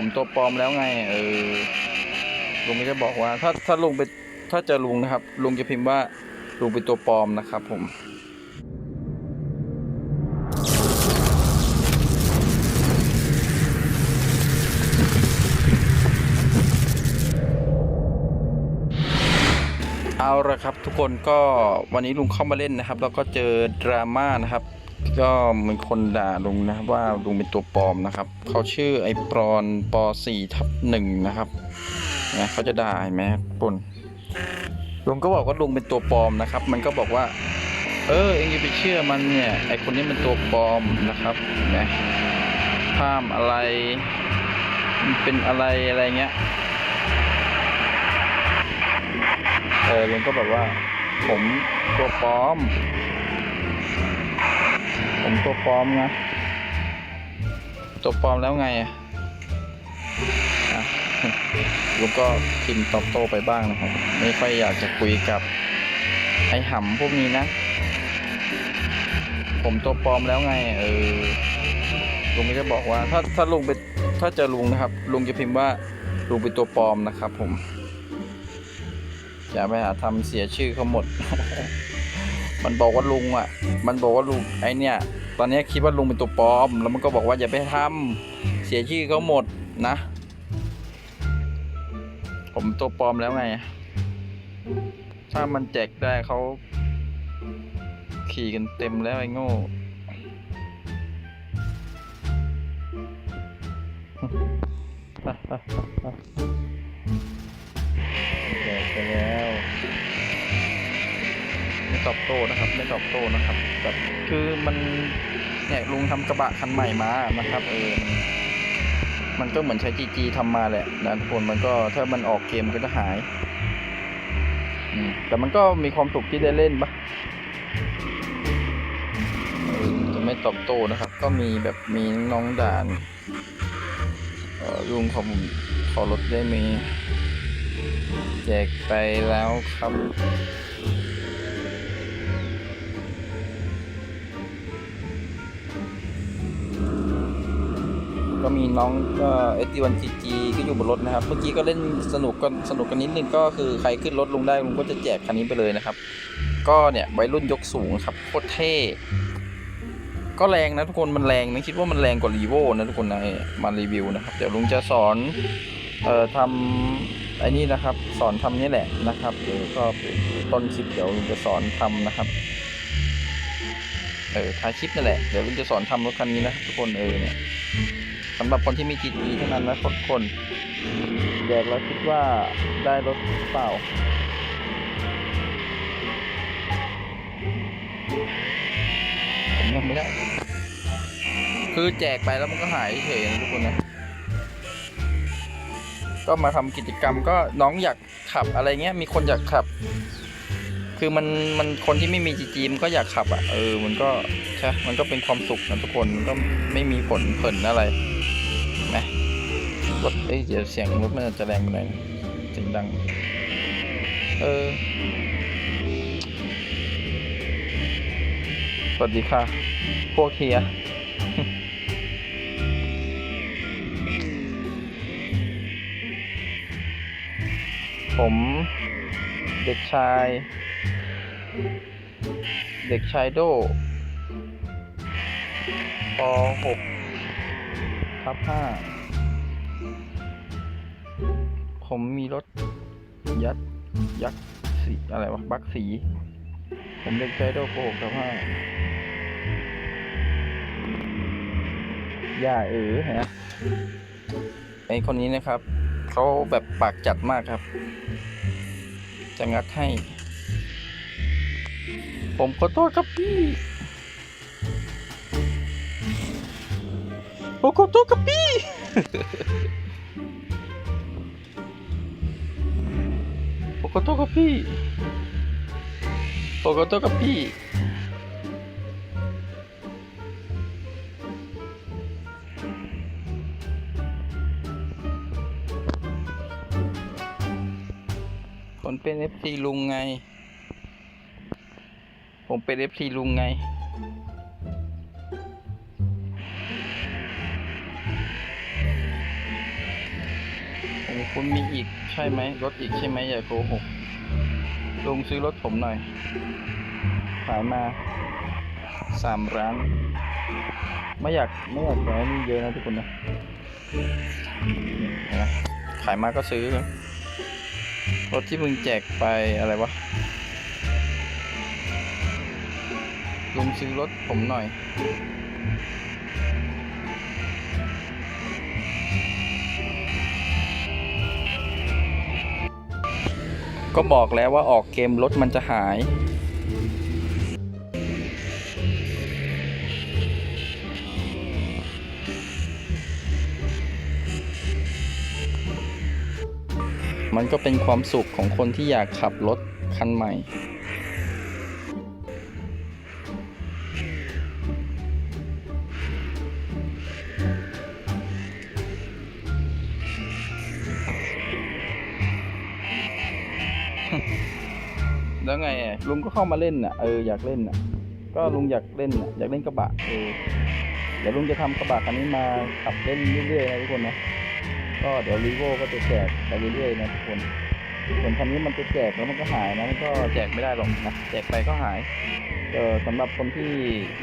ผมตัวปลอมแล้วไง เออลุงก็จะบอกว่า ถ้าถ้าลุงไปถ้าเจอลุงนะครับ ลุงจะพิมพ์ว่าลุงเป็นตัวปลอมนะครับ ผมเอาละครับทุกคนก็วันนี้ลุงเข้ามาเล่นนะครับ แล้วก็เจอดราม่านะครับ ก็มีคนด่าลุงนะว่าลุงเป็นตัวปลอมนะครับเขาชื่อไอ้ปรอนป4ทับหนึ่งนะครับนะเขาจะด่าเห็นไหมครับปนลุงก็บอกว่าลุงเป็นตัวปลอมนะครับ มันก็บอกว่า เออเองอย่าไปเชื่อมันเนี่ยไอคนนี้มันตัวปลอมนะครับนไหมห้ามอะไรมันเป็นอะไรอะไรเงี้ยเออลุงก็แบบว่า ผมตัวปลอม ผมตัวปลอมไงตัวปลอมแล้วไงอะลุงก็พิมพ์ตอบโต้ไปบ้างนะครับ ไม่ค่อยอยากจะคุยกับไอ้หำพวกนี้นะ ผมตัวปลอมแล้วไง เออลุงก็จะบอกว่า ถ้าถ้าลุงเป็นถ้าเจอลุงนะครับ ลุงจะพิมพ์ว่าลุงเป็นตัวปลอมนะครับ ผมอย่าไปหาทำเสียชื่อเขาหมด มันบอกว่าลุงอะ มันบอกว่าลุงไอเนี่ย ตอนนี้คิดว่าลุงเป็นตัวปลอม แล้วมันก็บอกว่าอย่าไปทำเสียชื่อเขาหมดนะ ผมตัวปลอมแล้วไง ถ้ามันแจกได้เขาขี่กันเต็มแล้วไอ้โง่แจกไปแล้ว ไม่ตอบโต้นะครับ ไม่ตอบโต้นะครับแบบคือมันเนี่ยลุงทำกระบะคันใหม่มานะครับเออมันก็เหมือนใช้จีจีทำมาแหละนะทุกคนมันก็ถ้ามันออกเกมก็จะหายแต่มันก็มีความสุขที่ได้เล่นปะจะไม่ตอบโต้นะครับ ก็มีแบบมีน้องด่านลุงขอผมขอรถได้ไหมแจกไปแล้วครับ ก็มีน้องก็เอสตีวันจีจีก็อยู่บนรถนะครับ เมื่อกี้ก็เล่นสนุกกันสนุกกันนิดนึงก็คือใครขึ้นรถลุงได้ลุงก็จะแจกคันนี้ไปเลยนะครับ ก็เนี่ยวัยรุ่นยกสูงครับโคตรเท่ก็แรงนะทุกคนมันแรงนะคิดว่ามันแรงกว่ารีโวนะทุกคนนะมารีวิวนะครับ เดี๋ยวลุงจะสอนเอ่อทำไอ้นี่นะครับ สอนทำนี่แหละนะครับเดี๋ยวก็ต้นคลิปเดี๋ยวลุงจะสอนทำนะครับเออท้ายคลิปนั่นแหละ เดี๋ยวลุงจะสอนทำรถคันนี้นะทุกคนเออเนี่ย สำหรับคนที่มี GT เท่านั้นนะคนคนแจกแล้วคิดว่าได้รถเปล่าผมยังไม่ได้ คือแจกไปแล้วมันก็หายเฉยนะทุกคนนะก็มาทำกิจกรรมก็น้องอยากขับอะไรเงี้ยมีคนอยากขับ คือมันมันคนที่ไม่มี GT มันก็อยากขับอะเออมันก็ใช่มันก็เป็นความสุขนะทุกคนมันก็ไม่มีผลผลอะไร รถเอ้ยเดี๋ยวเสียงรถมันจะแรงไปหน่อยเสียงดัง เออ สวัสดีค่ะ พวกเฮียผม เด็กชาย เด็กชายโดป .6 ทับ5 ผมมีรถยัดยักษ์สีอะไรวะบักสี ผมเด็กชายโดป .6 ทับห้าย่าเออฮะไอคนนี้นะครับเขาแบบปากจัดมากครับ จะงัดให้ ผมขอโทษครับพี่ผมขอโทษครับพี่ ขอโทษครับพี่ขอโทษครับพี่ผมเป็นเอฟซีลุงไง ผมเป็นเอฟซีลุงไง คุณมีอีกใช่ไหมรถอีกใช่ไหมอย่าโกหกลุงซื้อรถผมหน่อย ขายมาสามร้าน ไม่อยากไม่อยากจะให้นี่เยอะนะทุกคนนะนี่เห็นไหมขายมาก็ซื้อ รถที่มึงแจกไปอะไรวะลุงซื้อรถผมหน่อย ก็บอกแล้วว่าออกเกมรถมันจะหาย มันก็เป็นความสุขของคนที่อยากขับรถคันใหม่ ลุงก็เข้ามาเล่นอะเอออยากเล่นอะ ก็ลุงอยากเล่นอะอยากเล่นกระบะเออเดี๋ยวลุงจะทำกระบะคันนี้มาขับเล่นเรื่อยๆนะทุกคนนะก็เดี๋ยวรีโวก็จะแจกไปเรื่อยๆนะทุกคนส่วนคันนี้มันจะแจกแล้วมันก็หายนะมันก็แจกไม่ได้หรอกนะแจกไปก็หายเออสำหรับคนที่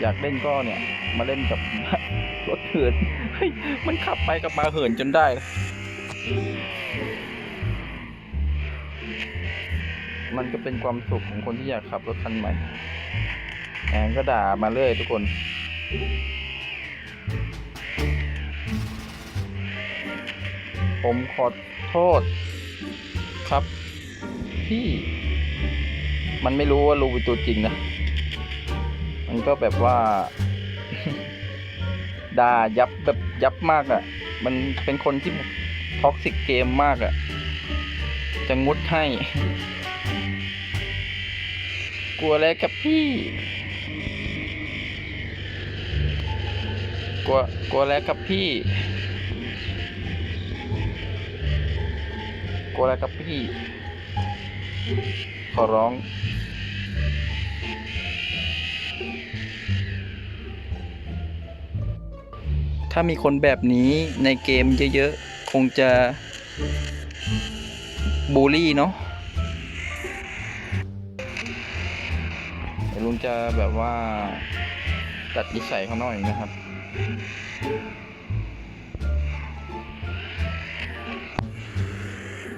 อยากเล่นก็เนี่ย มาเล่นกับ รถเหินเฮ้ยมันขับไปกับมาเหินจนได้นะ มันก็เป็นความสุขของคนที่อยากขับรถคันใหม่แอนก็ด่ามาเรื่อยทุกคนผมขอโทษครับ พี่มันไม่รู้ว่าลุงเป็นตัวจริงนะ มันก็แบบว่าด่ายับแบบยับมากอะ่ะ มันเป็นคนที่ท็อกซิกเกมมากอะ่ะ จะงดให้ กลัวอะไรกับพี่ กลัว กลัวอะไรกับพี่ กลัวอะไรกับพี่ ขอร้อง ถ้ามีคนแบบนี้ในเกมเยอะๆ คงจะบูลลี่เนาะ ลุงจะแบบว่าตัดนิสัยเขาหน่อยนะครับ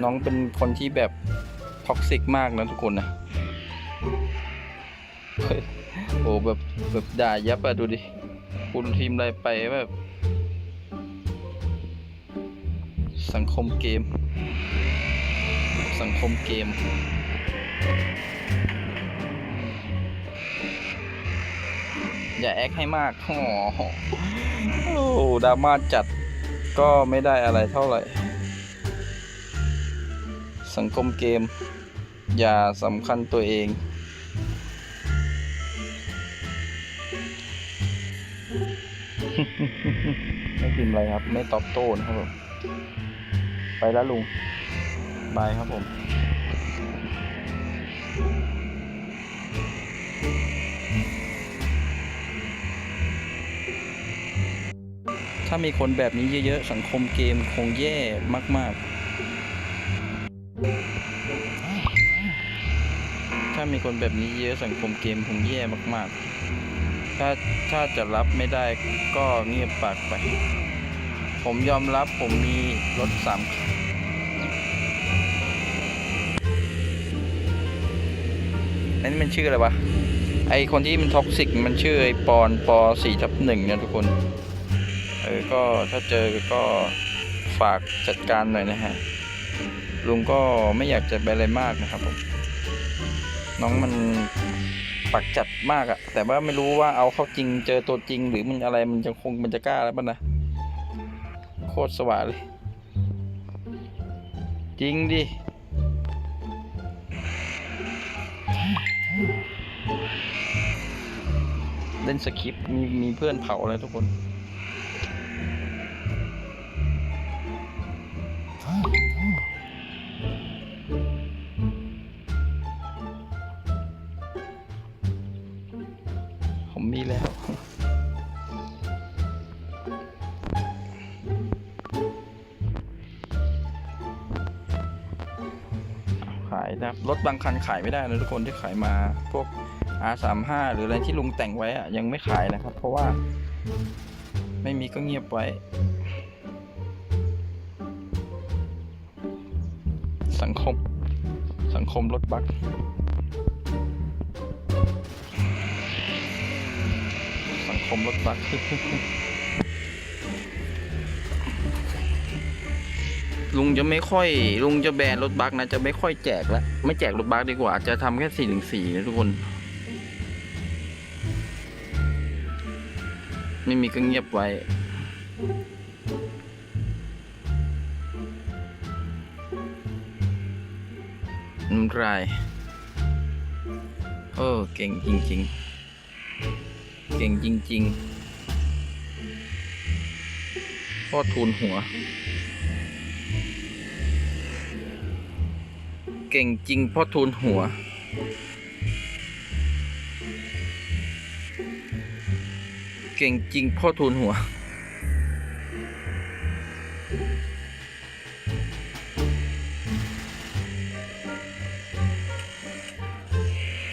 น้องเป็นคนที่แบบท็อกซิกมากนะทุกคนนะโอ้แบบแบบด่ายับอะดูดิ คุณทีมอะไรไปแบบ สังคมเกม สังคมเกม อย่าแอคให้มากโอ้โหดราม่าจัดก็ไม่ได้อะไรเท่าไหร่ สังคมเกม อย่าสำคัญตัวเอง ไม่พิมพ์อะไรครับ ไม่ตอบโต้นะครับผมไปแล้วลุง บายครับผม ถ้ามีคนแบบนี้เยอะๆ สังคมเกมคงแย่มากๆ ถ้ามีคนแบบนี้เยอะสังคมเกมคงแย่มากๆ ถ้าถ้าจะรับไม่ได้ก็เงียบปากไป ผมยอมรับผมมีรถสามคันอันนี้มันชื่ออะไรวะ ไอคนที่มันท็อกซิกมันชื่อไอปอนปอสี่ทับหนึ่งเนี่ยทุกคน ออก็ถ้าเจอก็ฝากจัดการหน่อยนะฮะลุงก็ไม่อยากจะไปอะไรมากนะครับผมน้องมันปักจัดมากอะแต่ว่าไม่รู้ว่าเอาเข้าจริงเจอตัวจริง หรือมันอะไรมันจะคงมันจะกล้าแล้วป่ะนะโคตรสว่างเลย จริงดิเล่นสคริปมีมีเพื่อนเผาเลยทุกคนายนะครับรถบางคันขายไม่ได้นะทุกคนที่ขายมาพวก R35 หรืออะไรที่ลุงแต่งไว้อะยังไม่ขายนะครับ เพราะว่าไม่มีก็เงียบไว้ สังคม สังคมรถบัสสังคมรถบัส ลุงจะไม่ค่อย ลุงจะแบนรถบัสนะ จะไม่ค่อยแจกแล้วไม่แจกรถบัสดีกว่า จะทำแค่สี่ถึงสี่นะทุกคน ไม่มีก็เงียบไว้น้ำลายเออเก่งจริง ๆ เก่งจริงๆพ่อทูลหัว เก่งจริงพ่อทูลหัว เก่งจริงพ่อทูลหัว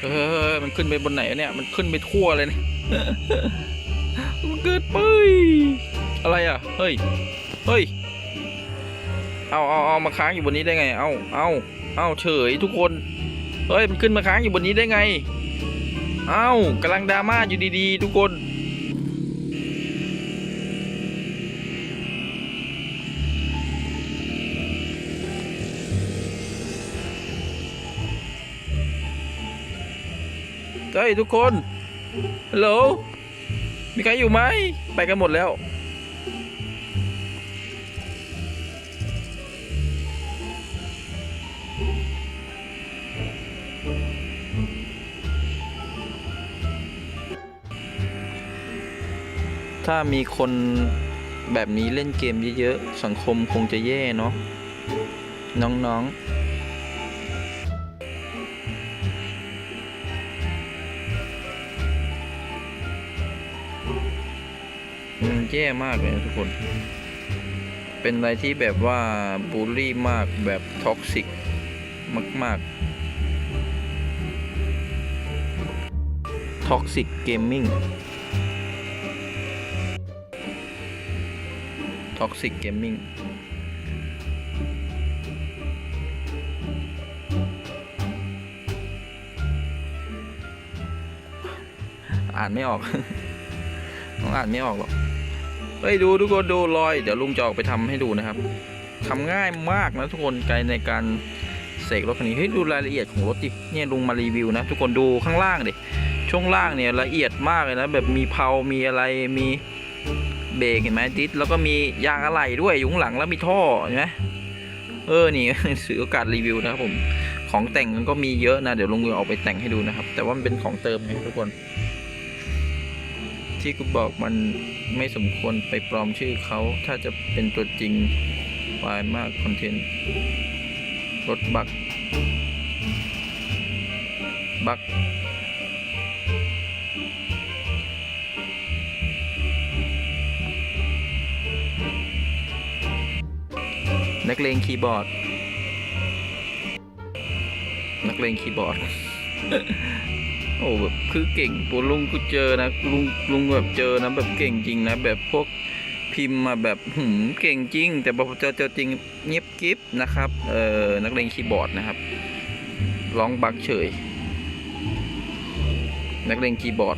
เออมันขึ้นไปบนไหนเนี่ย มันขึ้นไปทั่วเลยเนี่ยมันเกิดไปยอะไรอะ เฮ้ย เฮ้ย เอาเอาเอามาค้างอยู่บนนี้ได้ไง เอาเอา เอาเฉยทุกคน เฮ้ยมันขึ้นมาค้างอยู่บนนี้ได้ไง เอากำลังดราม่าอยู่ดีๆ ทุกคน เฮ้ยทุกคน ฮัลโหล มีใครอยู่ไหม ไปกันหมดแล้ว ถ้ามีคนแบบนี้เล่นเกมเยอะๆ สังคมคงจะแย่เนาะน้องๆมันแย่มากเลยนะทุกคน เป็นอะไรที่แบบว่าบูลลี่มากแบบท็อกซิกมากๆท็อกซิกเกมมิ่ง ท็อกซิกเกมมิ่งอ่านไม่ออกต้องอ่านไม่ออกหรอก เฮ้ยดูทุกคนดูรอย เดี๋ยวลุงจะออกไปทำให้ดูนะครับทำง่ายมากนะทุกคนไกลในการเสกรถคันนี้เฮ้ยดูรายละเอียดของรถดิ เนี่ยลุงมารีวิวนะ ทุกคนดูข้างล่างดิ ช่วงล่างเนี่ยละเอียดมากเลยนะ แบบมีเพลามีอะไร มี เบรกเห็นไหมดิสแล้วก็มียางอะไหล่ด้วยอยู่ข้างหลังแล้วมีท่อเห็นไหมเออนี่ถือโอกาสรีวิวนะครับผมของแต่งมันก็มีเยอะนะ เดี๋ยวลุงจะออกไปแต่งให้ดูนะครับ แต่ว่ามันเป็นของเติมไงทุกคน ที่กูบอกมันไม่สมควรไปปลอมชื่อเขาถ้าจะเป็นตัวจริงวายมากคอนเทนต์รถบักบัก นักเลงคีย์บอร์ด นักเลงคีย์บอร์ด โอ้แบบคือเก่งปูลุงกูเจอนะลุงลุงแบบเจอนะแบบเก่งจริงนะแบบพวกพิมพ์มาแบบหืมเก่งจริง แต่พอเจอเจอจริงเงียบกิฟนะครับเออนักเลงคีย์บอร์ดนะครับร้องบักเฉย นักเลงคีย์บอร์ด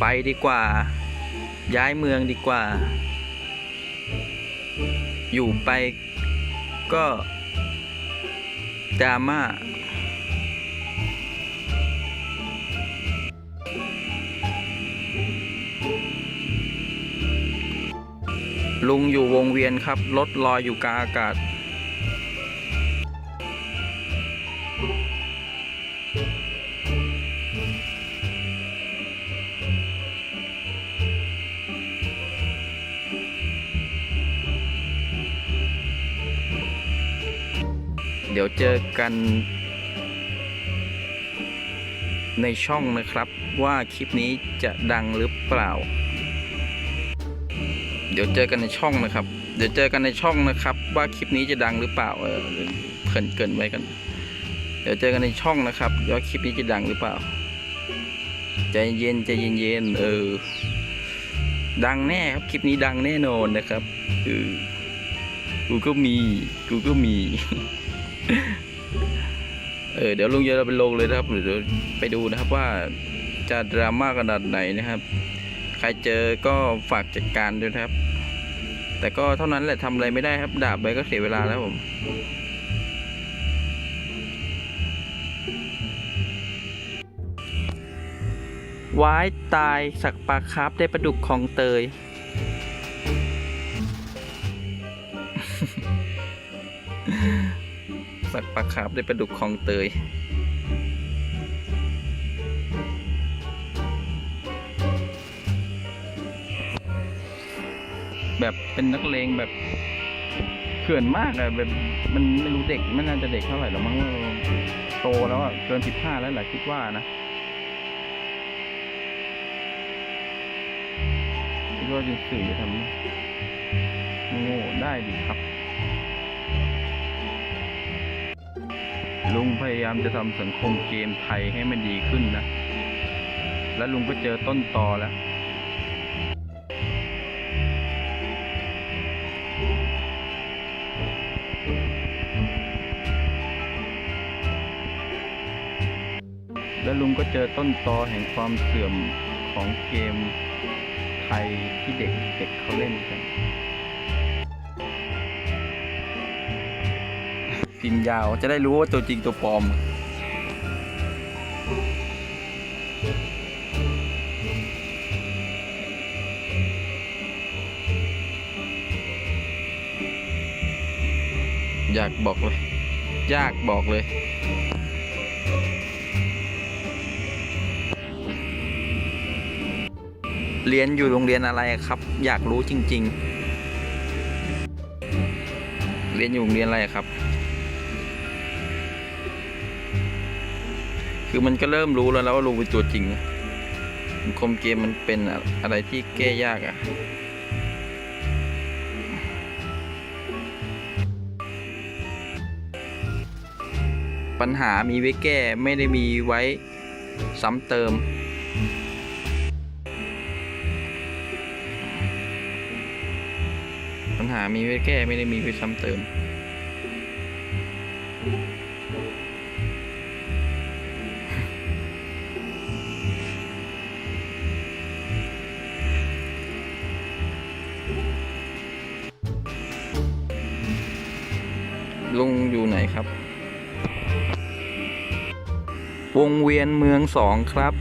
ไปดีกว่า ย้ายเมืองดีกว่า อยู่ไปก็ดราม่าลุงอยู่วงเวียนครับ รถลอยอยู่กลางอากาศ เจอกันในช่องนะครับว่าคลิปนี้จะดังหรือเปล่า เดี๋ยวเจอกันในช่องนะครับ เดี๋ยวเจอกันในช่องนะครับ ว่าคลิปนี้จะดังหรือเปล่า เออเขินเกินไว้กัน เดี๋ยวเจอกันในช่องนะครับว่าคลิปนี้จะดังหรือเปล่า ใจเย็นใจเย็นๆเออ ดังแน่ครับคลิปนี้ดังแน่นอนนะครับ คือกูก็มี กูก็มี เออเดี๋ยวลุงจะเราไปลงเลยนะครับเดี๋ยวไปดูนะครับว่าจะดราม่าขนาดไหนนะครับ ใครเจอก็ฝากจัดการด้วยนะครับ แต่ก็เท่านั้นแหละทำอะไรไม่ได้ครับด่าไปก็เสียเวลาแล้วผมวายตายสักปลาคาร์ฟได้ปลาดุกของเตย ปลาคาร์ฟได้ปลาดุกของเตยแบบเป็นนักเลงแบบเขื่อนมากอะแบบมันไม่รู้เด็กไม่น่าจะเด็กเท่าไหร่หรอกมั้งโตแล้วอะเกินสิบห้าแล้วแหละคิดว่านะคิดว่าจะสื่อจะทำโง่ได้ดีครับ ลุงพยายามจะทำสังคมเกมไทยให้มันดีขึ้นนะ แล้วลุงก็เจอต้นตอแล้วแล้วลุงก็เจอต้นตอแห่งความเสื่อมของเกมไทยที่เด็กเด็กเขาเล่นกัน พิมพ์ยาวจะได้รู้ว่าตัวจริงตัวปลอม อยากบอกเลย ยากบอกเลยเรียนอยู่โรงเรียนอะไรครับ อยากรู้จริง ๆ เรียนอยู่โรงเรียนอะไรครับ คือมันก็เริ่มรู้แล้วแล้วว่าลุงเป็นตัวจริงสังคมเกมมันเป็นอะไรที่แก้ยากอะปัญหามีไว้แก้ไม่ได้มีไว้ซ้ำเติม ปัญหามีไว้แก้ไม่ได้มีไว้ซ้ำเติม ลุงอยู่ไหนครับ วงเวียนเมืองสองครับ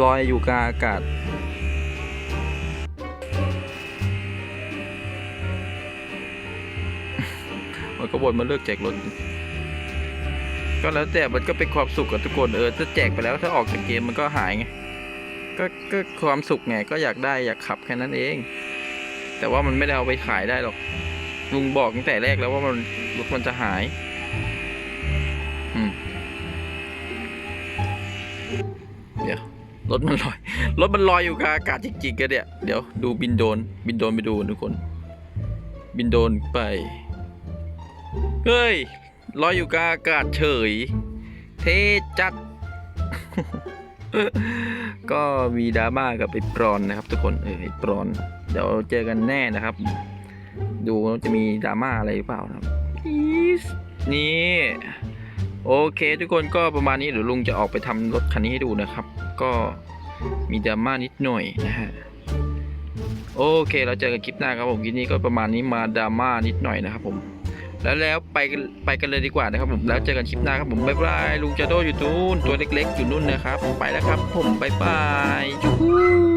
ลอยอยู่กลางอากาศ มันก็บ่นมาเลิกแจกรถก็แล้วแต่มันก็เป็นความสุขกับทุกคนเออถ้าแจกไปแล้วถ้าออกจากเกมมันก็หายไงก็ก็ความสุขไงก็อยากได้อยากขับแค่นั้นเอง แต่ว่ามันไม่ได้เอาไปขายได้หรอกลุงบอกตั้งแต่แรกแล้วว่ามัน รถมันจะหาย อืม เดี๋ยว รถมันลอย รถมันลอยอยู่กลาอากาศจริงๆกันเนี่ย เดี๋ยวดูบินโดน บินโดนไปดูทุกคน บินโดนไป เฮ้ย ลอยอยู่กลาอากาศเฉย เทจัด ก็มีดราม่ากับไอ้ปรอนนะครับ ทุกคน เออไอ้ปรอน เดี๋ยวเจอกันแน่นะครับดูจะมีดราม่าอะไรหรือเปล่านะครับ นี่ โอเคทุกคนก็ประมาณนี้เดี๋ยวลุงจะออกไปทำรถคันนี้ให้ดูนะครับ ก็มีดราม่านิดหน่อยนะฮะโอเค เราเจอกันคลิปหน้าครับผมคลิปนี้ก็ประมาณนี้มาดราม่านิดหน่อยนะครับผม แล้วแล้วไปไปกันเลยดีกว่านะครับผมแล้วเจอกันคลิปหน้าครับผมบ๊ายบายลุงจะโดอยู่นู่นตัวเล็กๆอยู่นู่นนะครับ ไปแล้วครับผมบ๊ายบายจู